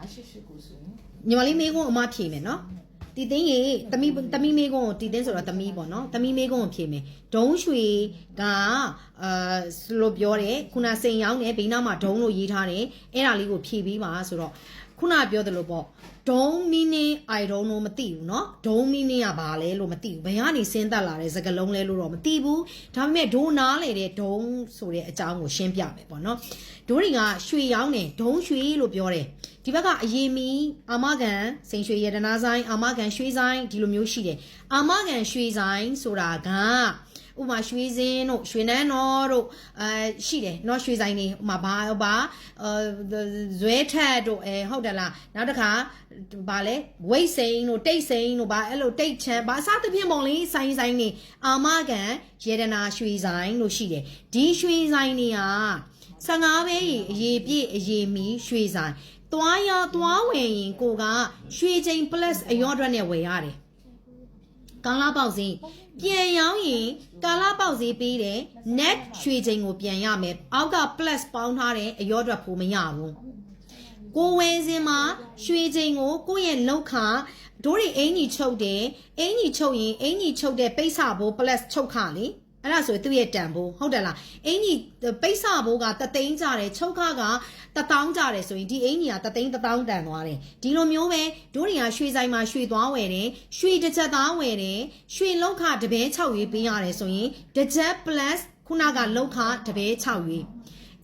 မရှိရှိကိုဆိုရင်ညီမလေးမေးခွန်းအမဖြေမယ်နော်တီသိန်းရေတမိတမိမေးခွန်းကိုတီသိန်းဆိုတော့တမိပေါ့နော်တမိမေးခွန်းကိုဖြေမယ်ဒုံးရွှေကအာလို့ပြောတယ်ခုနစိန်ရောင်းတယ်ဘိန်းနောက်မှာဒုံးလို့ရေးထားတယ်အဲ့ဒါလေးကိုဖြေပြီးပါဆိုတော့ခုနပြောသလိုပေါ့ ဒုံးမီနင်း I don't know မသိဘူးเนาะဒုံးမီနင်းကဘာလဲလို့မသိဘူးဘယ်ကနေစဉ်းသက်လာတဲ့စကားလုံးလဲလို့တော့မသိဘူးဒါပေမဲ့ဒိုးနားလေတဲ့ဒုံးဆိုတဲ့အကြောင်းကိုရှင်းပြမယ်ပေါ့เนาะဒိုးတွေကရွှေရောင်းတယ်ဒုံးရွှေလို့ပြောတယ်ဒီဘက်ကအရေးမီအာမကန်စိန်ရွှေရတနာဆိုင်အာမကန်ရွှေဆိုင်ဒီလိုမျိုးရှိတယ်အာမကန်ရွှေဆိုင်ဆိုတာကဥပမာရွှေစင်းတို့ရွှေနန်းတော်တို့အဲရှိတယ်เนาะရွှေဆိုင်တွေဥပမာဘာဘာအဲဇွဲထက်တို့အဲဟုတ်တယ်လားနောက်တစ်ခါ ဘာလဲဝိတ်စိန်တို့တိတ်စိန်တို့ဘာအဲ့လိုတိတ်ချမ်းဘာအစားသဖြင့်ပုံလေးဆိုင်ဆိုင်နေအာမကန်ရေဒနာရွှေဆိုင်လို့ရှိတယ်ဒီရွှေဆိုင်တွေက15ပဲကြီးအရေးပြည့်အရေးမီရွှေဆိုင်သွားရသွားဝင်ရင်ကိုကရွှေချိန် plus အရောအတွက်နဲ့ဝယ်ရတယ်ကာလာပေါက်စင်းပြန်ရောင်းရင်ကာလာပေါက်စည်းပေးတယ် net ရွှေချိန်ကိုပြန်ရမယ်အောက်က plus ပေါင်းထားတဲ့အရောအတွက်ဖို့မရဘူး ကိုဝယ်စင်မှာရွှေချိန်ကိုကိုယ့်ရဲ့လောက်ခတို့တွေအင်ကြီးချုပ်တယ်အင်ကြီးချုပ်ရင်အင်ကြီးချုပ်တဲ့ပိတ်စဘိုး plus ချုပ်ခလေအဲ့ဒါဆိုရင်သူ့ရဲ့တန်ဖိုးဟုတ်တယ်လားအင်ကြီးပိတ်စဘိုးကတသိန်းကြတယ်ချုပ်ခကတထောင်ကြတယ်ဆိုရင်ဒီအင်ကြီးကတသိန်းတထောင်တန်သွားတယ်ဒီလိုမျိုးပဲတို့တွေကရွှေဆိုင်မှာရွှေသွားဝယ်တယ်ရွှေတစ်ချက်သားဝယ်တယ်ရွှေလောက်ခတပည့်6ရွေးပေးရတယ်ဆိုရင်တစ်ချက် plus ခုနကလောက်ခတပည့်6ရွေး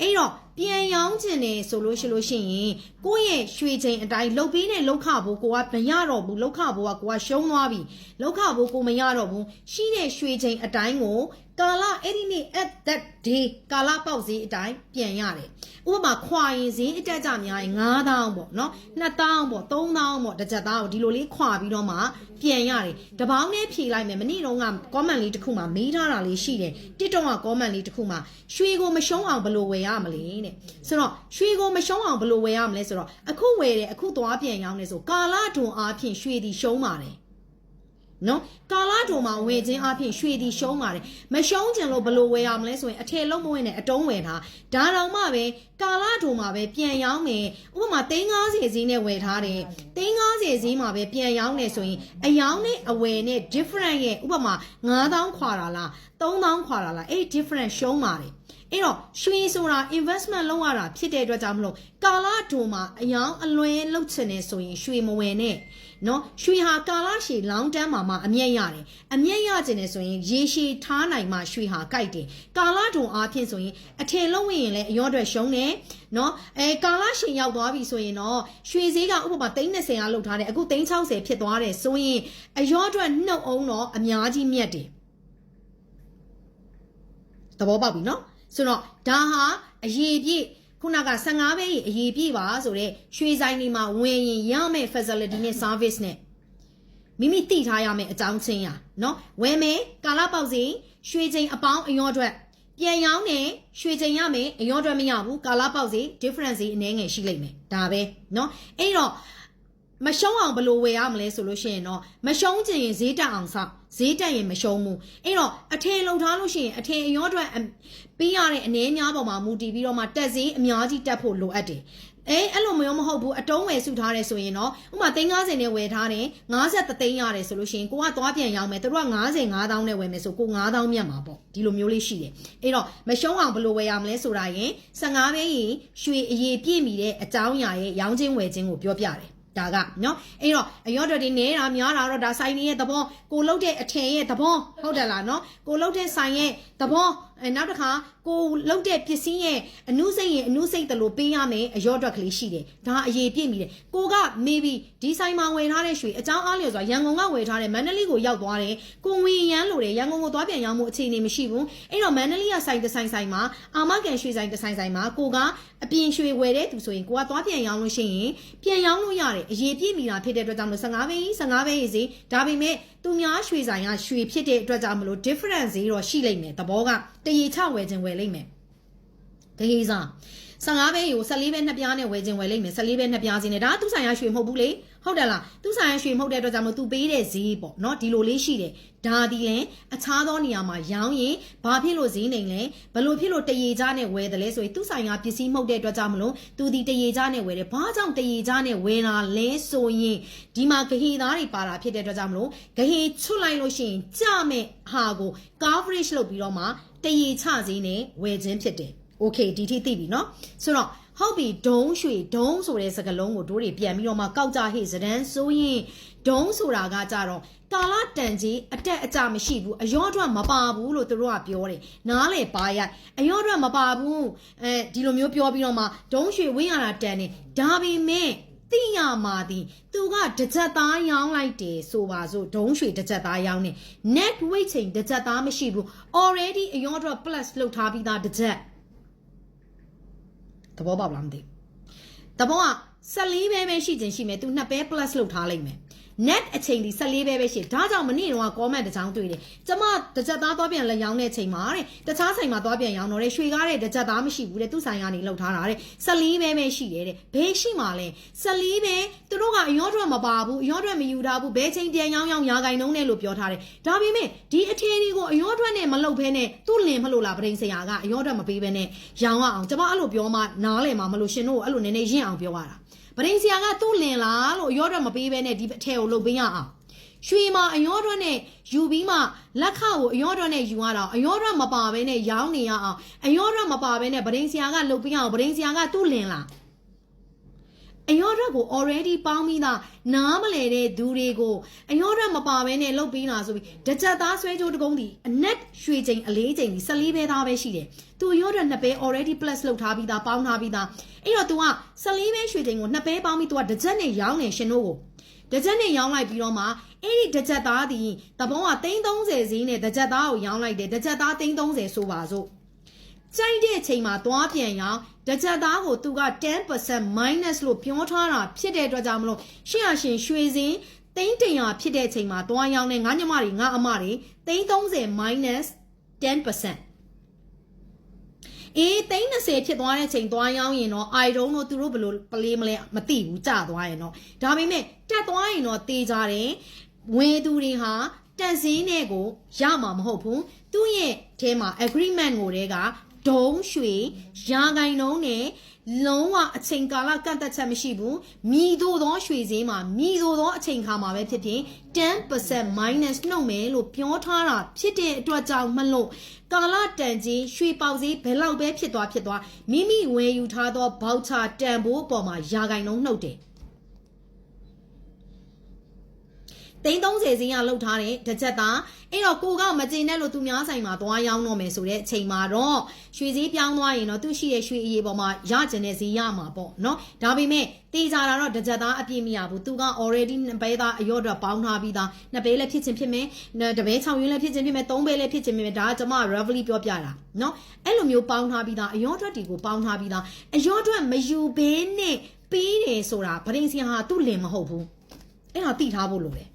အဲ့တော့ပြန်ရောင်းခြင်းတယ်ဆိုလို့ရှိလို့ရှိရင် ကိုယ့်ရဲ့ရွှေချိန်အတိုင်းလုတ်ပေးတဲ့လောက်ခဘိုးကိုကမရတော့ဘူးလောက်ခဘိုးကကိုကရှုံးသွားပြီလောက်ခဘိုးကိုမရတော့ဘူးရှိတဲ့ရွှေချိန်အတိုင်းကိုကာလအဲ့ဒီနေ့ at that day ကာလပေါက်ဈေးအတိုင်းပြန်ရတယ်ဥပမာခွာရင်ဈေးအတက်ကြများရင်9000ပေါ့နော်2000ပေါ့3000ပေါ့တစ်ချက်သားကိုဒီလိုလေးခွာပြီးတော့မှပြန်ရတယ်တပေါင်းနဲ့ဖြေလိုက်မယ်မနေ့တုန်းက comment လေးတစ်ခုမှမေးထားတာလေးရှိတယ်တစ်တုန်းက comment လေးတစ်ခုမှရွှေကိုမရှုံးအောင်ဘယ်လိုဝယ်ရမလဲတဲ့ဆိုတော့ရွှေကိုမရှုံးအောင်ဘယ်လိုဝယ်ရမလဲဆိုတော့အခုဝယ်တယ်အခုသွားပြန်ရောင်းနေဆိုကာလဒွန်အားဖြင့်ရွှေဒီရှုံးပါတယ်နော်ကာလာဒုံမှာဝယ်ခြင်းအပြင်ရွှေတီရှုံးပါတယ်မရှုံးကျင်လို့ဘလို့ဝယ်ရမလဲဆိုရင်အထည်လုံးမဝင်နဲ့အတုံးဝယ်ထားဒါတောင်မှပဲကာလာဒုံမှာပဲပြန်ရောင်းမယ်ဥပမာ350ဈေးနဲ့ဝယ်ထားတယ်350ဈေးမှာပဲပြန်ရောင်းနေဆိုရင်အယောင်းနဲ့အဝယ်နဲ့ different ရဲ့ဥပမာ9000ခွာတာလား3000ခွာတာလားအဲ့ different ရှုံးပါတယ် အဲ့တော့ရွှေဆိုတာ investment လုပ်ရတာဖြစ်တဲ့အတွက်ကြောင့်မလို့ကာလာဒုံမှာအယောင်းအလွဲလုပ်ချင်နေဆိုရင်ရွှေမဝယ်နဲ့နော်ရွှေဟာကာလရှည် long term မှာမှအမြတ်ရတယ်အမြတ်ရခြင်းနဲ့ဆိုရင်ရေရှည်ထားနိုင်မှရွှေဟာကြိုက်တယ်ကာလဒုံအားဖြင့်ဆိုရင်အထည်လုံးဝင်ရင်လည်းအရောအတွက်ရှုံးတယ်နော်အဲကာလရှည်ရောက်သွားပြီဆိုရင်တော့ရွှေဈေးကဥပမာ330ကလောက်ထားတယ်အခု360ဖြစ်သွားတယ်ဆိုရင်အရောအတွက်နှုတ်အောင်တော့အများကြီးမြတ်တယ်သဘောပေါက်ပြီနော် ဆိုတော့ဒါဟာအရေးပြည့်ခုနက15ပဲအရေးပြည့်ပါဆိုတော့ရွှေဆိုင်တွေမှာဝင်ရင်ရမယ့် facility နဲ့ service နဲ့မိမိသိထားရမယ့်အကြောင်းချင်းရနော်ဝယ်မယ်ကာလပေါက်စီရွှေချိန်အပေါင်းအရောအတွက်ပြန်ရောင်းနေရွှေချိန်ရမယ်အရောအတွက်မရဘူးကာလပေါက်စီ difference စီအနည်းငယ်ရှိလိမ့်မယ်ဒါပဲနော်အဲ့တော့ မရှုံးအောင်ဘယ်လိုဝယ်ရမလဲဆိုလို့ရှိရင်တော့မရှုံးချင်ရင်ဈေးတက်အောင်ဆောက်ဈေးတက်ရင်မရှုံးဘူးအဲ့တော့အထည်လုံထားလို့ရှိရင်အထည်အရောအတွက်ပေးရတဲ့အနေအများပေါ်မှာမူတည်ပြီးတော့မှတက်ဈေးအများကြီးတက်ဖို့လိုအပ်တယ်အဲအဲ့လိုမျိုးမဟုတ်ဘူးအတုံးဝယ်စုထားတယ်ဆိုရင်တော့ဥမာ350နဲ့ဝယ်ထားတယ်50သိန်းရတယ်ဆိုလို့ရှိရင်ကိုကသွားပြန်ရောင်းမယ်သူတို့က90 9000နဲ့ဝယ်မယ်ဆိုကို9000မြတ်မှာပေါ့ဒီလိုမျိုးလေးရှိတယ်အဲ့တော့မရှုံးအောင်ဘယ်လိုဝယ်ရမလဲဆိုတာရင်15ပဲရင်ရွှေအရေးပြည့်မီတဲ့အကြောင်းအရာရဲ့ရောင်းချင်းဝယ်ချင်းကိုပြောပြတယ် ဒါကနော်အဲ့တော့အရောတော်တွေနေတာများတာတော့ဒါဆိုင်နေရဲ့သဘောကိုလုတ်တဲ့အထင်ရဲ့သဘောဟုတ်တယ်လားနော်ကိုလုတ်တဲ့ဆိုင်ရဲ့သဘောအဲနောက်တစ်ခါကိုလုတ်တဲ့ပစ္စည်းရဲ့အနုစိတ်ရဲ့အနုစိတ်တလို့ပေးရမယ်အရော့အတွက်ကလေးရှိတယ်ဒါအရေးပြည့်မိတယ်ကိုက maybe ဒီဆိုင်မှာဝယ်ထားတဲ့ရွှေအကြောင်းအားလျော်ဆိုတာရန်ကုန်ကဝယ်ထားတဲ့မန္တလေးကိုရောက်သွားတယ်ကိုငွေရမ်းလို့တယ်ရန်ကုန်ကိုသွားပြန်ရောင်းမှုအခြေအနေမရှိဘူးအဲ့တော့မန္တလေးကဆိုင်တစ်ဆိုင်ဆိုင်မှာအာမကန်ရွှေဆိုင်တစ်ဆိုင်ဆိုင်မှာကိုကအပြင်ရွှေဝယ်တဲ့သူဆိုရင်ကိုကသွားပြန်ရောင်းလို့ရှိရင်ပြန်ရောင်းလို့ရတယ်အရေးပြည့်မိတာဖြစ်တဲ့အတွက်ကြောင့်မလို့15ပဲ15ပဲရေးစီဒါပေမဲ့သူများရွှေဆိုင်ကရွှေဖြစ်တဲ့အတွက်ကြောင့်မလို့ difference ဈေးတော့ရှိလိမ့်မယ်သဘောကတရေချဝယ်ခြင်းဝယ်လိမ့်မယ်ဂဟေးစား15ပဲကို14ပဲနှစ်ပြားနဲ့ဝယ်ခြင်းဝယ်လိမ့်မယ်14ပဲနှစ်ပြားစီနဲ့ဒါကသူဆိုင်ရရွှေမဟုတ်ဘူးလေ ဟုတ်တယ်လားသူဆိုင်ရရွှေမဟုတ်တဲ့အတွက်ကြောင့်မလို့သူပေးတဲ့ဈေးပေါ့နော်ဒီလိုလေးရှိတယ်ဒါဒီလဲအခြားသောနေရာမှာရောင်းရင်ဘာဖြစ်လို့ဈေးနေလဲဘလို့ဖြစ်လို့တရေကြားနဲ့ဝယ်တယ်လဲဆိုရင်သူဆိုင်ရပစ္စည်းမဟုတ်တဲ့အတွက်ကြောင့်မလို့သူဒီတရေကြားနဲ့ဝယ်တယ်ဘာကြောင့်တရေကြားနဲ့ဝယ်တာလဲဆိုရင်ဒီမှာဂဟေသားတွေပါတာဖြစ်တဲ့အတွက်ကြောင့်မလို့ဂဟေချွတ်လိုက်လို့ရှိရင်ကြမဲ့ဟာကို coverage လုပ်ပြီးတော့မှတရေချဈေးနဲ့ဝယ်ခြင်းဖြစ်တယ် okay ဒီထိသိပြီเนาะဆိုတော့ ဟုတ်ပြီဒုံးရွှေဒုံးဆိုတဲ့စကားလုံးကိုတို့တွေပြန်ပြီးတော့မှကောက်ကြဟေ့စဒန်းဆိုရင်ဒုံးဆိုတာကကြတော့ကာလတန်ကြီးအတက်အကျမရှိဘူးအယောအတွက်မပါဘူးလို့သူတို့ကပြောတယ်နားလေပါရိုက်အယောအတွက်မပါဘူးအဲဒီလိုမျိုးပြောပြီးတော့မှဒုံးရွှေဝင်းရတာတန်နေဒါပေမဲ့သိရမှာဒီသူကတစ်ချက်သားရောင်းလိုက်တယ်ဆိုပါစို့ဒုံးရွှေတစ်ချက်သားရောင်းနေ net weight ချိန်တစ်ချက်သားမရှိဘူး already အယောအတွက် plus လောက်ထားပြီးသားတစ်ချက် သဘောပေါက်လားမသိဘူးသဘောက14ပဲပဲရှိခြင်းရှိမယ်သူနှစ်ပဲ plus လောက်ထားလိုက်မယ် net အချိန်ဒီ14ပဲပဲရှိဒါကြောင့်မနေ့တော့ comment တစ်ချောင်းတွေ့တယ်ကျမတစ်ချက်သားသွားပြန်လက်ရောင်းတဲ့အချိန်မှာတဲ့တခြားဆိုင်မှာသွားပြန်ရောင်းတော့တဲ့ရွှေကားတဲ့တစ်ချက်သားမရှိဘူးတဲ့သူ့ဆိုင်ကနေလောက်ထားတာတဲ့14ပဲပဲရှိတယ်တဲ့ဘယ်ရှိမှလဲ14ပဲသူတို့ကအရောအတွက်မပါဘူးအရောအတွက်မယူထားဘူးဘယ်ချိန်ပြန်ရောင်းရောင်းရာဂိုင်နှုံးနဲ့လို့ပြောထားတယ်ဒါပေမဲ့ဒီအထေဒီကိုအရောအတွက်နဲ့မလုပ်ဘဲနဲ့သူ့လင်မလို့လားပရိန်ဆရာကအရောအတွက်မပေးဘဲနဲ့ရောင်းအောင်ကျမအဲ့လိုပြောမှနားလည်မှာမလို့ရှင်တို့အဲ့လိုနည်းနည်းရင့်အောင်ပြောရတာ ပရိန်ဆရာကသူ့လင်လားလို့အရောအတွက်မပေးဘဲနဲ့ဒီအထဲကိုလုပ်ပေးရအောင်ရွှေမှာအယောတွက်နဲ့ယူပြီးမှလက်ခကိုအယောတွက်နဲ့ယူရတာအယောတွက်မပါဘဲနဲ့ရောင်းနေရအောင်အယောတွက်မပါဘဲနဲ့ဗဒိန်ဆရာကလုတ်ပြီးအောင်ဗဒိန်ဆရာကသူ့လင်လား အယောတွက်ကို already ပေါင်းပြီးသားနားမလဲတဲ့သူတွေကိုအယောတွက်မပါဘဲနဲ့လုတ်ပြီးတာဆိုပြီးတစ်ချက်သားဆွဲကြိုးတကုံးဒီအနက်ရွှေချိန်အလေးချိန်ဒီ14ပဲသားပဲရှိတယ်သူအယောတွက်နှစ်ပဲ already plus လုတ်ထားပြီးသားပေါင်းထားပြီးသားအဲ့တော့ तू က14ပဲရွှေချိန်ကိုနှစ်ပဲပေါင်းပြီး तू ကတစ်ချက်နဲ့ရောင်းနေရှင်တို့ကိုတကြက်နဲ့ရောင်းလိုက်ပြီးတော့မှအဲ့ဒီတကြက်သားဒီတပေါင်းက330ဈေးနဲ့တကြက်သားကိုရောင်းလိုက်တယ်တကြက်သား330ဆိုပါစို့ ကြိုက်တဲ့အချိန်မှာသွားပြန်ရောင်းတကြက်သားကိုသူက10% minus လို့ပြောထားတာဖြစ်တဲ့အတွက်ကြောင့်မလို့ရှင့်ရရှင်ရွှေစင်းသိန်းတရာဖြစ်တဲ့အချိန်မှာသွားရောင်းနေငါညမတွေငါအမတွေ330 minus 10%အေးသိန်း30ဖြစ်သွားတဲ့ချိန်သွားရောင်းရင်တော့ I don't know သူတို့ဘယ်လိုပလေးမလဲမသိဘူးကြာသွားရင်တော့ဒါပေမဲ့တက်သွားရင်တော့တေးကြတယ်ဝယ်သူတွေဟာတက်စင်းနဲ့ကိုရမှာမဟုတ်ဘူးသူ့ရဲ့အဲမှာ agreement ကိုတည်းက ဒုံးရွှေရာဂိုင်နှုံးနဲ့လုံးဝအချိန်ကာလကန့်သက်ချက်မရှိဘူးမိတို့သောရွှေစင်းမှာမိတို့သောအချိန်ခါမှာပဲဖြစ်ဖြစ်10% minus နှုတ်မယ်လို့ပြောထားတာဖြစ်တဲ့အတွက်ကြောင့်မလို့ကာလတန်ကြီးရွှေပေါက်စည်းဘယ်လောက်ပဲဖြစ်သွားဖြစ်သွားမိမိဝယ်ယူထားသောဘောက်ချာတန်ဖိုးအပေါ်မှာရာဂိုင်နှုံးနှုတ်တယ် သိန်း30ဈေးကလောက်ထားတဲ့တစ်ချက်သားအဲ့တော့ကိုကမကျင်နဲ့လို့သူများဆိုင်မှာသွားရောင်းတော့မယ်ဆိုတဲ့အချိန်မှာတော့ရွှေဈေးပြောင်းသွားရင်တော့သူရှိတဲ့ရွှေအရေးပေါ်မှာရကျင်တဲ့ဈေးရမှာပေါ့နော်ဒါပေမဲ့တေးကြတာတော့တစ်ချက်သားအပြည့်မရဘူးသူက already နှစ်ပဲသားအရော့တော့ပေါင်းထားပြီးသားနှစ်ပဲလည်းဖြစ်ချင်းဖြစ်မယ်တပဲ6ရင်းလည်းဖြစ်ချင်းဖြစ်မယ်သုံးပဲလည်းဖြစ်ချင်းဖြစ်မယ်ဒါကကျွန်မ reveally ပြောပြတာနော်အဲ့လိုမျိုးပေါင်းထားပြီးသားအရော့အတွက်ဒီကိုပေါင်းထားပြီးသားအရော့အတွက်မယူဘဲနဲ့ပေးတယ်ဆိုတာဗရင်စီဟာသူ့လင်မဟုတ်ဘူးအဲ့ဒါသိထားဖို့လိုတယ်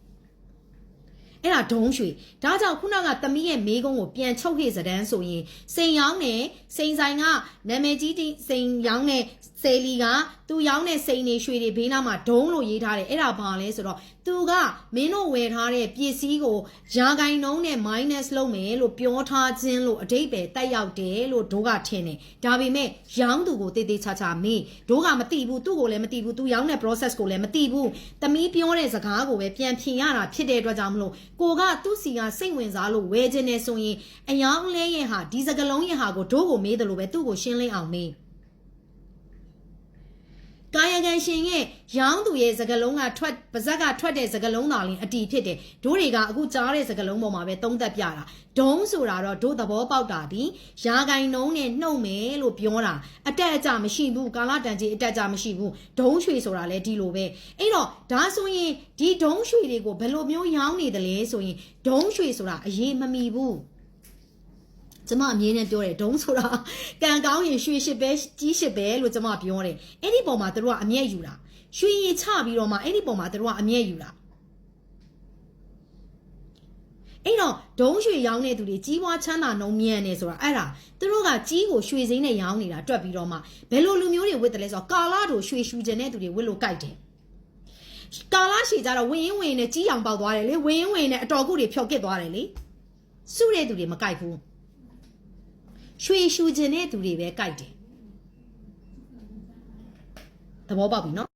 အဲ့ဒါဒုံးရွှေဒါကြောင့်ခုနကသမီးရဲ့မေးကုန်းကိုပြန်ချုပ်ဟေ့စဒန်းဆိုရင်စိန်ရောင်းနဲ့စိန်ဆိုင်ကနာမည်ကြီးတိစိန်ရောင်းနဲ့စေလီကသူရောင်းတဲ့စိန်နေရွှေတွေဘေးနားမှာဒုံးလို့ရေးထားတယ်အဲ့ဒါဘာလဲဆိုတော့ သူကမင်းတို့ဝယ်ထားတဲ့ပစ္စည်းကိုရာဂိုင်နှုံးနဲ့ minus လုပ်မယ်လို့ပြောထားခြင်းလို့အတိတ်ပဲတက်ရောက်တယ်လို့ဒိုးကထင်တယ်ဒါပေမဲ့ရောင်းသူကိုတေးသေးချာချာမေးဒိုးကမသိဘူးသူ့ကိုလည်းမသိဘူးသူရောင်းတဲ့ process ကိုလည်းမသိဘူးတမီးပြောတဲ့စကားကိုပဲပြန်ဖြေရတာဖြစ်တဲ့အတွက်ကြောင့်မလို့ကိုကသူ့စီကစိတ်ဝင်စားလို့ဝယ်ခြင်းနေဆိုရင်အယောင်လဲရဲ့ဟာဒီစကလုံးရဲ့ဟာကိုဒိုးကိုမေးတယ်လို့ပဲသူ့ကိုရှင်းလင်းအောင်မေး ကာယကံရှင်ရဲ့ရောင်းသူရဲ့စကလုံးကထွက်ပါဇက်ကထွက်တဲ့စကလုံးသာလင်းအတီဖြစ်တယ်ဒိုးတွေကအခုကြားတဲ့စကလုံးပေါ်မှာပဲသုံးသက်ပြတာဒုံးဆိုတာတော့ဒိုးသဘောပေါက်တာဒီရာဂိုင်နှုံးနဲ့နှုတ်မယ်လို့ပြောတာအတက်အကျမရှိဘူးကာလတန်ကြီးအတက်အကျမရှိဘူးဒုံးရွှေဆိုတာလည်းဒီလိုပဲအဲ့တော့ဒါဆိုရင်ဒီဒုံးရွှေတွေကိုဘယ်လိုမျိုးရောင်းနေတယ်လဲဆိုရင်ဒုံးရွှေဆိုတာအရေးမမီဘူး ကျမအမြင်နဲ့ပြောတယ်ဒုံးဆိုတာကံကောင်းရင်ရွှေရှစ်ပဲကြီးရှစ်ပဲလို့ကျမပြောတယ်အဲ့ဒီပုံမှာသူတို့ကအမျက်ယူတာရွှေရင်ချပြီးတော့မှအဲ့ဒီပုံမှာသူတို့ကအမျက်ယူတာအဲ့တော့ဒုံးရွှေရောင်းတဲ့သူတွေကြီးပွားချမ်းသာနှုံမြန်နေဆိုတာအဲ့ဒါသူတို့ကကြီးကိုရွှေစိမ်းနဲ့ရောင်းနေတာတွက်ပြီးတော့မှဘယ်လိုလူမျိုးတွေဝစ်တယ်လဲဆိုတော့ကာလာတို့ရွှေရှူကျင်တဲ့သူတွေဝစ်လို့ကြိုက်တယ်ကာလာရှည်ကြတော့ဝင်းရင်ဝင်းနဲ့ကြီးအောင်ပေါက်သွားတယ်လေဝင်းရင်ဝင်းနဲ့အတော်ကုတွေဖြောက်ကစ်သွားတယ်လေစုတဲ့သူတွေမကြိုက်ဘူး ရွှေရှူကျင်တဲ့သူတွေပဲကြိုက်တယ်သဘောပေါက်ပြီနော်